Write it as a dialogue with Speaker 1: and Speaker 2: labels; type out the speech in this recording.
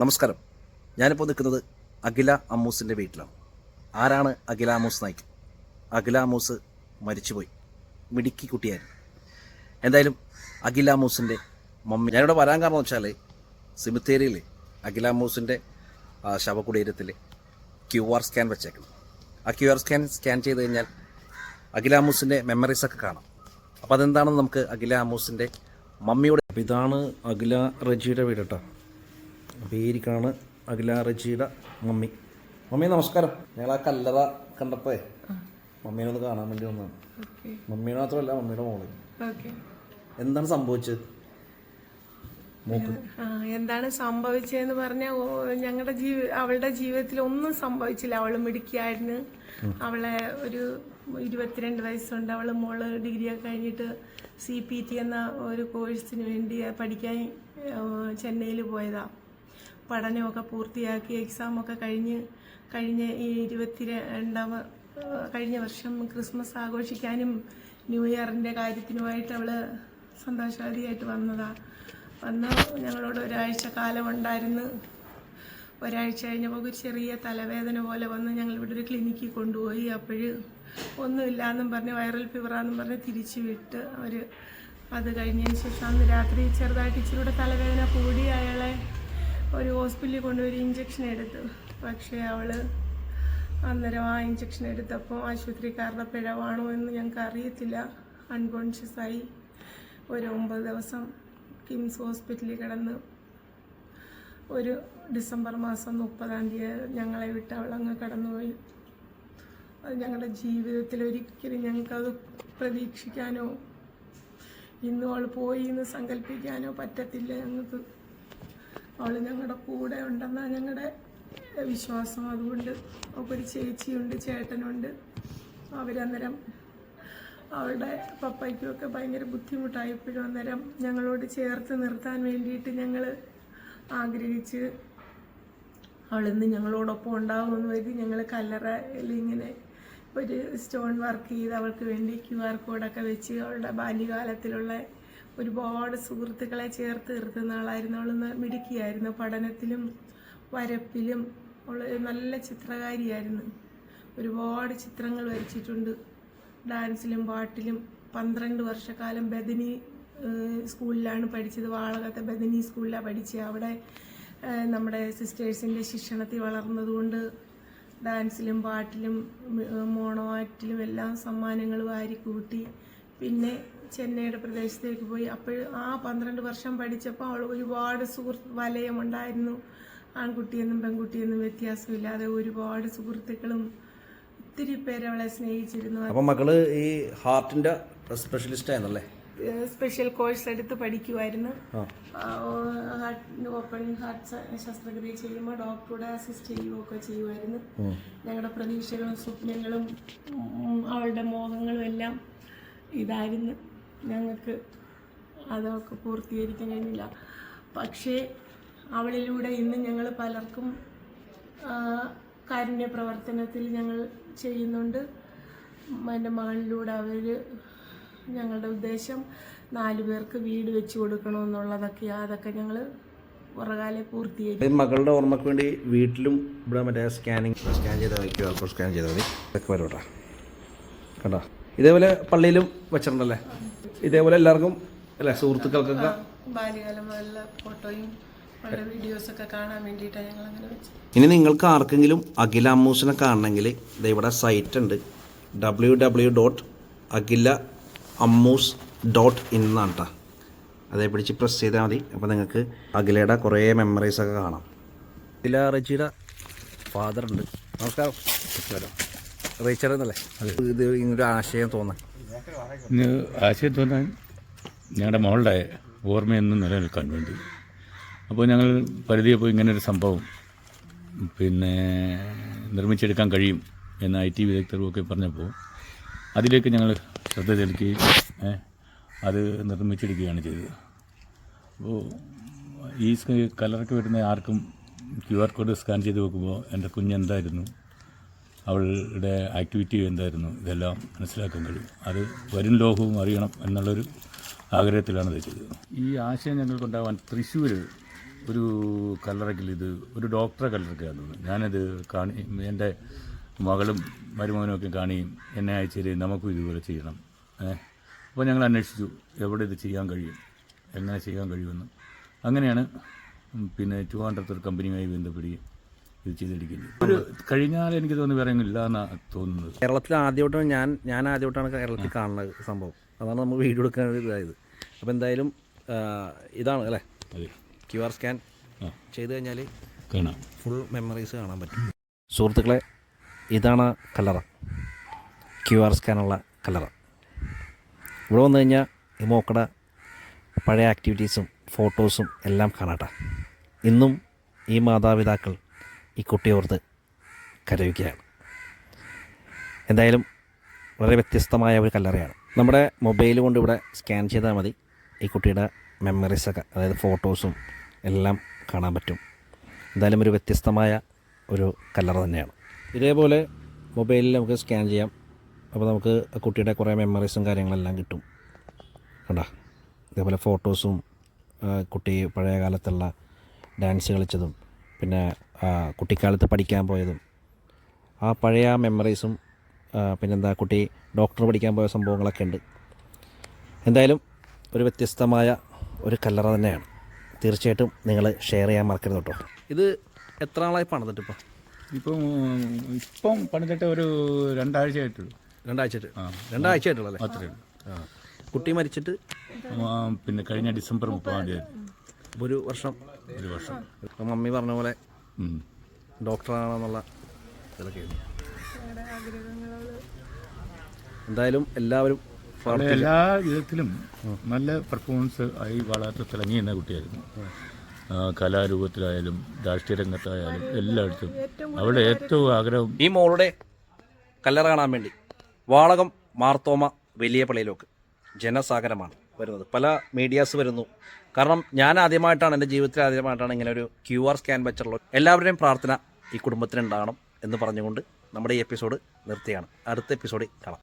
Speaker 1: നമസ്കാരം. ഞാനിപ്പോൾ നിൽക്കുന്നത് അഖില അമ്മൂസിന്റെ വീട്ടിലാണ്. ആരാണ് അഖില അമ്മൂസ് നായിക്ക്? അഖില അമ്മൂസ് മരിച്ചുപോയി. മിടുക്കി കുട്ടിയായിരുന്നു എന്തായാലും അഖില അമ്മൂസിന്റെ മമ്മി ഞാനിവിടെ വരാൻ കാരണം വെച്ചാൽ സിമിത്തേരിയിൽ അഖില അമ്മൂസിന്റെ ശവകുടീരത്തിൽ ക്യു ആർ സ്കാൻ വെച്ചേക്കുന്നു. ആ ക്യു ആർ സ്കാൻ സ്കാൻ ചെയ്ത് കഴിഞ്ഞാൽ അഖില അമ്മൂസിന്റെ മെമ്മറീസൊക്കെ കാണാം. അപ്പോൾ അതെന്താണെന്ന് നമുക്ക് അഖില അമ്മൂസിന്റെ മമ്മിയുടെ ഇതാണ് അഖില റജിയുടെ വീട് കേട്ടോ. അപ്പോൾ ഈ ഇരിക്കാണ് അഖില റജിയുടെ മമ്മി. മമ്മി നമസ്കാരം. ഞങ്ങൾ ആ കല്ലറ കണ്ടപ്പോഴേ മമ്മീനെ ഒന്ന് കാണാൻ വേണ്ടി വന്നതാണ് മമ്മീനെ മാത്രമല്ല മമ്മിയുടെ
Speaker 2: മോൾ.
Speaker 1: എന്താണ് സംഭവിച്ചത്?
Speaker 2: എന്താണ് സംഭവിച്ചതെന്ന് പറഞ്ഞാൽ ഞങ്ങളുടെ ജീവ അവളുടെ ജീവിതത്തിൽ ഒന്നും സംഭവിച്ചില്ല. അവൾ മിടുക്കിയായിരുന്നു. അവളെ ഒരു ഇരുപത്തിരണ്ട് വയസ്സുണ്ട്. അവൾ മോൾ ഡിഗ്രി ഒക്കെ കഴിഞ്ഞിട്ട് സി പി ടി എന്ന ഒരു കോഴ്സിന് വേണ്ടി പഠിക്കാൻ ചെന്നൈയിൽ പോയതാ. പഠനമൊക്കെ പൂർത്തിയാക്കി എക്സാമൊക്കെ കഴിഞ്ഞ് കഴിഞ്ഞ ഈ ഇരുപത്തി രണ്ടാമ കഴിഞ്ഞ വർഷം ക്രിസ്മസ് ആഘോഷിക്കാനും ന്യൂ ഇയറിന്റെ കാര്യത്തിനുമായിട്ട് അവൾ സന്തോഷവതിയായിട്ട് വന്നതാണ് വന്ന് ഞങ്ങളോട് ഒരാഴ്ച കാലം ഉണ്ടായിരുന്നു ഒരാഴ്ച കഴിഞ്ഞപ്പോൾ ഒരു ചെറിയ തലവേദന പോലെ വന്ന് ഞങ്ങൾ ഇവിടെ ഒരു ക്ലിനിക്കിൽ കൊണ്ടുപോയി. അപ്പോൾ ഒന്നുമില്ലാന്നും പറഞ്ഞ് വൈറൽ ഫീവറാന്നും പറഞ്ഞ് തിരിച്ചു വിട്ട് അവർ അത് കഴിഞ്ഞതിന് ശേഷം അന്ന് രാത്രി ചെറുതായിട്ട് ഇച്ചിരി കൂടെ തലവേദന കൂടി അയാളെ ഒരു ഹോസ്പിറ്റലിൽ കൊണ്ടുപോയി ഇഞ്ചക്ഷൻ എടുത്തു. പക്ഷേ അവൾ അന്നേരം ആ ഇഞ്ചക്ഷൻ എടുത്തപ്പോൾ ആശുപത്രിക്കാരുടെ പിഴവാണോ എന്ന് ഞങ്ങൾക്ക് അറിയത്തില്ല. അൺകോൺഷ്യസ് ആയി. ഒരു ഒമ്പത് ദിവസം കിംസ് ഹോസ്പിറ്റലിൽ കിടന്ന് ഒരു ഡിസംബർ മാസം മുപ്പതാം തീയതി ഞങ്ങളെ വിട്ട് അവൾ അങ്ങ് കടന്നുപോയി. അത് ഞങ്ങളുടെ ജീവിതത്തിൽ ഒരിക്കലും ഞങ്ങൾക്കത് പ്രതീക്ഷിക്കാനോ ഇന്നും അവൾ പോയി എന്ന് സങ്കല്പിക്കാനോ പറ്റത്തില്ല ഞങ്ങൾക്ക്. അവൾ ഞങ്ങളുടെ കൂടെ ഉണ്ടെന്നാ ഞങ്ങളുടെ വിശ്വാസം. അതുകൊണ്ട് അവൾക്കൊരു ചേച്ചിയുണ്ട് ചേട്ടനുണ്ട്. അവരന്നേരം അവളുടെ പപ്പയ്ക്കുമൊക്കെ ഭയങ്കര ബുദ്ധിമുട്ടായപ്പോഴും അന്നേരം ഞങ്ങളോട് ചേർത്ത് നിർത്താൻ വേണ്ടിയിട്ട് ഞങ്ങൾ ആഗ്രഹിച്ച് അവളിന്ന് ഞങ്ങളോടൊപ്പം ഉണ്ടാകുമെന്ന് കരുതി ഞങ്ങൾ കല്ലറയിൽ ഒരു സ്റ്റോൺ വർക്ക് ചെയ്ത് അവൾക്ക് വേണ്ടി ക്യു ആർ കോഡൊക്കെ വെച്ച് അവളുടെ ബാല്യകാലത്തിലുള്ള ഒരുപാട് സുഹൃത്തുക്കളെ ചേർത്ത് നിർത്തുന്ന ആളായിരുന്നു. അവൾ മിടുക്കിയായിരുന്നു. പഠനത്തിലും വരപ്പിലും അവൾ നല്ല ചിത്രകാരിയായിരുന്നു. ഒരുപാട് ചിത്രങ്ങൾ വരച്ചിട്ടുണ്ട്. ഡാൻസിലും പാട്ടിലും പന്ത്രണ്ട് വർഷക്കാലം ബദനി സ്കൂളിലാണ് പഠിച്ചത്. വാളകത്തെ ബദനി സ്കൂളിലാണ് പഠിച്ചത് അവിടെ നമ്മുടെ സിസ്റ്റേഴ്സിന്റെ ശിക്ഷണത്തിൽ വളർന്നതുകൊണ്ട് ഡാൻസിലും പാട്ടിലും മോണോ ആക്റ്റിലും എല്ലാം സമ്മാനങ്ങൾ വാരിക്കൂട്ടി പിന്നെ ചെന്നൈയുടെ പ്രദേശത്തേക്ക് പോയി. അപ്പോൾ ആ പന്ത്രണ്ട് വർഷം പഠിച്ചപ്പോൾ അവൾ ഒരുപാട് സുഹൃത്ത് വലയമുണ്ടായിരുന്നു. ആൺകുട്ടിയെന്നും പെൺകുട്ടിയെന്നും വ്യത്യാസമില്ലാതെ ഒരുപാട് സുഹൃത്തുക്കളും ഒത്തിരി പേര് അവളെ സ്നേഹിച്ചിരുന്നു.
Speaker 1: അപ്പം മകൾ ഈ ഹാർട്ടിന്റെ സ്പെഷ്യലിസ്റ്റ് ആയിരുന്നല്ലേ
Speaker 2: സ്പെഷ്യൽ കോഴ്സ് എടുത്ത് പഠിക്കുമായിരുന്നു
Speaker 1: ഹാർട്ടിന്
Speaker 2: ഹാർട്ട് ഓപ്പൺ ഹാർട്ട് ശസ്ത്രക്രിയ ചെയ്യുമ്പോൾ ഡോക്ടറുടെ അസിസ്റ്റ് ചെയ്യുകയൊക്കെ ചെയ്യുമായിരുന്നു. ഞങ്ങളുടെ പ്രതീക്ഷകളും സ്വപ്നങ്ങളും അവളുടെ മോഹങ്ങളും എല്ലാം ഇതായിരുന്നു. ഞങ്ങൾക്ക് അതൊക്കെ പൂർത്തീകരിക്കാൻ കഴിഞ്ഞില്ല. പക്ഷേ അവളിലൂടെ ഇന്ന് ഞങ്ങൾ പലർക്കും കാരുണ്യ പ്രവർത്തനത്തിൽ ഞങ്ങൾ ചെയ്യുന്നുണ്ട്. എന്റെ മകളിലൂടെ അവർ ഞങ്ങളുടെ ഉദ്ദേശം നാലു പേർക്ക് വീട് വെച്ച് കൊടുക്കണമെന്നുള്ളതൊക്കെ അതൊക്കെ ഞങ്ങൾ പുറകാലെ
Speaker 1: ഈ മകളുടെ ഓർമ്മയ്ക്ക് വേണ്ടി വീട്ടിലും ഇവിടെ മറ്റേ സ്കാനിങ് സ്കാൻ ചെയ്താൽ വയ്ക്കുക അപ്പോൾ സ്കാൻ ചെയ്താൽ മതി. ഇതൊക്കെ വരും കണ്ടോ? ഇതേപോലെ പള്ളിയിലും വെച്ചിട്ടുണ്ടല്ലേ? ഇതേപോലെ എല്ലാവർക്കും അല്ലേ സുഹൃത്തുക്കൾക്കൊക്കെ?
Speaker 2: ബാല്യകാലം മുതലുള്ള ഫോട്ടോയും അവളുടെ വീഡിയോസൊക്കെ കാണാൻ വേണ്ടിയിട്ടാണ് ഞങ്ങൾ അങ്ങനെ വെച്ചത്.
Speaker 1: ഇനി നിങ്ങൾക്ക് ആർക്കെങ്കിലും അഖില അമ്മൂസിനെ കാണണമെങ്കിൽ ദേ ഇവിടെ സൈറ്റ് ഉണ്ട്. W W dot Akhila Ammus dot in എന്നാണ് കേട്ടോ അതേ പിടിച്ച് പ്രസ് ചെയ്താൽ മതി. അപ്പോൾ നിങ്ങൾക്ക് അഖിലയുടെ കുറേ മെമ്മറീസ് ഒക്കെ കാണാം. അഖില റജിയുടെ ഫാദർ ഉണ്ട്. നമസ്കാരം. നമസ്കാരം. റീച്ചർ എന്നല്ലേ? ഇത് ഇങ്ങനൊരു ആശയം തോന്നാൻ
Speaker 3: ഇന്ന് ആശയം തോന്നാൻ ഞങ്ങളുടെ മോളുടെ ഓർമ്മയൊന്നും നിലനിൽക്കാൻ വേണ്ടി. അപ്പോൾ ഞങ്ങൾ പരിധിയപ്പോൾ ഇങ്ങനൊരു സംഭവം പിന്നെ നിർമ്മിച്ചെടുക്കാൻ കഴിയും എന്ന് ഐ ടി വിദഗ്ധരുമൊക്കെ പറഞ്ഞപ്പോൾ അതിലേക്ക് ഞങ്ങൾ ശ്രദ്ധ ചെലുത്തുകയും ഏ, അത് നിർമ്മിച്ചെടുക്കുകയാണ് ചെയ്തത്. അപ്പോൾ ഈ കലറയ്ക്ക് വരുന്ന ആർക്കും ക്യു ആർ കോഡ് സ്കാൻ ചെയ്ത് നോക്കുമ്പോൾ എന്റെ കുഞ്ഞെന്തായിരുന്നു? അവളുടെ ആക്ടിവിറ്റി എന്തായിരുന്നു? ഇതെല്ലാം മനസ്സിലാക്കാൻ കഴിയും. അത് വരും ലോകവും അറിയണം എന്നുള്ളൊരു ആഗ്രഹത്തിലാണ് ചെയ്തത്. ഈ ആശയം ഞങ്ങൾക്കുണ്ടാവാൻ തൃശ്ശൂർ ഒരു കല്ലറയ്ക്കിൽ ഇത് ഒരു ഡോക്ടറെ കല്ലറക്കായിരുന്നു ഞാനത് കാണി എന്റെ മകളും മരുമകനും ഒക്കെ കാണുകയും എന്നെ അയച്ചു നമുക്കും ഇതുപോലെ ചെയ്യണം. അപ്പോൾ ഞങ്ങൾ അന്വേഷിച്ചു എവിടെ ഇത് ചെയ്യാൻ കഴിയും എങ്ങനെ ചെയ്യാൻ കഴിയുമെന്ന്. അങ്ങനെയാണ് പിന്നെ ടു ഹൺഡ്രഡ് കമ്പനിയുമായി ബന്ധപ്പെടുകയും ഇത് ചെയ്തിരിക്കുന്നത് ഒരു കഴിഞ്ഞാൽ എനിക്ക് തോന്നുന്നു വേറെ ഇല്ല തോന്നുന്നത്.
Speaker 1: കേരളത്തിൽ ആദ്യമായിട്ടാണ് ഞാൻ ഞാൻ ആദ്യമായിട്ടാണ് കേരളത്തിൽ കാണുന്നത് സംഭവം. അതാണ് നമ്മൾ വീഡിയോ എടുക്കാൻ ഒരു ഇതായത്. അപ്പോൾ എന്തായാലും ഇതാണ് അല്ലേ? ക്യു ആർ സ്കാൻ ചെയ്ത് കഴിഞ്ഞാൽ
Speaker 3: കാണാം.
Speaker 1: ഫുൾ മെമ്മറീസ് കാണാൻ പറ്റും. സുഹൃത്തുക്കളെ ഇതാണ് കല്ലറ. ക്യു ആർ സ്കാനുള്ള കല്ലറ. ഇവിടെ വന്നു കഴിഞ്ഞാൽ ഈ മോക്കട പഴയ ആക്ടിവിറ്റീസും ഫോട്ടോസും എല്ലാം കാണാട്ടെ. ഇന്നും ഈ മാതാപിതാക്കൾ ഈ കുട്ടി ഓർത്ത് കരയുകയാണ്. എന്തായാലും വളരെ വ്യത്യസ്തമായ ഒരു കല്ലറയാണ്. നമ്മുടെ മൊബൈൽ കൊണ്ട് ഇവിടെ സ്കാൻ ചെയ്താൽ മതി. ഈ കുട്ടിയുടെ മെമ്മറീസൊക്കെ അതായത് ഫോട്ടോസും എല്ലാം കാണാൻ പറ്റും. എന്തായാലും ഒരു വ്യത്യസ്തമായ ഒരു കല്ലറ തന്നെയാണ്. ഇതേപോലെ മൊബൈലിൽ നമുക്ക് സ്കാൻ ചെയ്യാം. അപ്പോൾ നമുക്ക് കുട്ടിയുടെ കുറേ മെമ്മറീസും കാര്യങ്ങളെല്ലാം കിട്ടും. കണ്ടാ? ഇതേപോലെ ഫോട്ടോസും കുട്ടി പഴയ കാലത്തുള്ള ഡാൻസ് കളിച്ചതും പിന്നെ കുട്ടിക്കാലത്ത് പഠിക്കാൻ പോയതും ആ പഴയ മെമ്മറീസും പിന്നെന്താ കുട്ടി ഡോക്ടർ പഠിക്കാൻ പോയ സംഭവങ്ങളൊക്കെ ഉണ്ട്. എന്തായാലും ഒരു വ്യത്യസ്തമായ ഒരു കല്ലറ തന്നെയാണ്. തീർച്ചയായിട്ടും നിങ്ങൾ ഷെയർ ചെയ്യാൻ മറക്കരുത് കേട്ടോ. ഇത് എത്ര നാളായി പണിതിട്ട് ഇപ്പോൾ
Speaker 3: ഇപ്പം ഇപ്പം പണിതിട്ട് ഒരു രണ്ടാഴ്ച ആയിട്ടുള്ളൂ
Speaker 1: രണ്ടാഴ്ച രണ്ടാഴ്ച ആയിട്ടുള്ളൂ അല്ലേ
Speaker 3: അത്രയേ ഉള്ളൂ.
Speaker 1: ആ. കുട്ടി മരിച്ചിട്ട്?
Speaker 3: പിന്നെ കഴിഞ്ഞ ഡിസംബർ മുപ്പതാം തീയതി.
Speaker 1: ഒരു വർഷം.
Speaker 3: ഒരു വർഷം.
Speaker 1: ഇപ്പം മമ്മി പറഞ്ഞ പോലെ. ഡോക്ടറാണെന്നുള്ള ഇതൊക്കെ. എന്തായാലും എല്ലാവരും
Speaker 3: എല്ലാ വിധത്തിലും നല്ല പെർഫോമൻസ് ആയി വളരെ തിളങ്ങി എന്ന കുട്ടിയായിരുന്നു. കലാരൂപത്തിലായാലും രാഷ്ട്രീയ രംഗത്തായാലും എല്ലായിടത്തും. അവിടെ ഏറ്റവും ആഗ്രഹം
Speaker 1: ഈ മോളുടെ കല്ലറ കാണാൻ വേണ്ടി വാളകം മാർത്തോമ വലിയ പള്ളിയിലേക്ക് ജനസാഗരമാണ്. വരുന്നത്. പല മീഡിയാസ് വരുന്നു. കാരണം ഞാൻ ആദ്യമായിട്ടാണ് എന്റെ ജീവിതത്തിൽ ആദ്യമായിട്ടാണ് ഇങ്ങനെ ഒരു ക്യു ആർ സ്കാൻ വെച്ചിട്ടുള്ളത് എല്ലാവരുടെയും പ്രാർത്ഥന ഈ കുടുംബത്തിന് ഉണ്ടാകണം എന്ന് പറഞ്ഞുകൊണ്ട് നമ്മുടെ ഈ എപ്പിസോഡ് നിർത്തിയാണ്. അടുത്ത എപ്പിസോഡിൽ കാണാം.